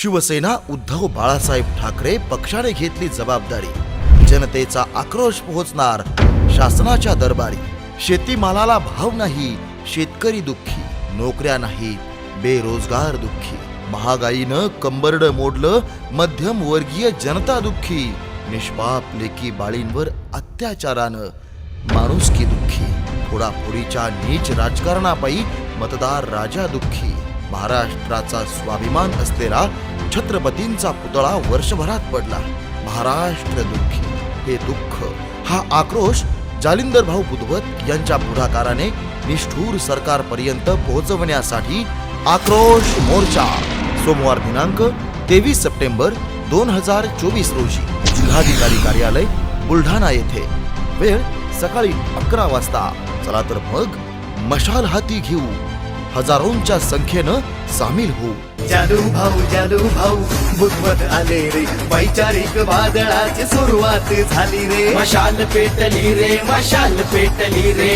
शिवसेना उद्धव बाळासाहेब ठाकरे पक्षाने घेतली जबाबदारी. जनतेचा आक्रोश पोहोचणार शासनाच्या दरबारी. शेतीमालाला भाव नाही शेतकरी दुःखी. नोकऱ्या नाही बेरोजगार दुःखी. महागाईनं कंबरड मोडलं मध्यम वर्गीय जनता दुःखी. निष्पाप लेकी बाळींवर अत्याचारानं माणुसकी दुःखी. फोडाफोडीच्या नीच राजकारणापायी मतदार राजा दुःखी. महाराष्ट्राचा स्वाभिमान असलेला छत्रपतींचा पुतळा वर्षभरात पडला. महाराष्ट्र दुःखी हे दुःख हा आक्रोश जालिंदर भाऊ बुधवत यांच्या पुढाकाराने निष्ठूर सरकारपर्यंत पोहोचवण्यासाठी आक्रोश मोर्चा. सोमवार दिनांक तेवीस सप्टेंबर दोन हजार चोवीस रोजी जिल्हाधिकारी कार्यालय बुलढाणा येथे. वेळ सकाळी अकरा वाजता. चला तर मग मशाल हाती घेऊ. हजारोंच्या संख्येनं सामील होऊ. जादू भाऊ जादू भाऊ बुधवत आले रे. वैचारिक वादळाची सुरुवात झाली रे. मशाल पेटली रे मशाल पेटली रे.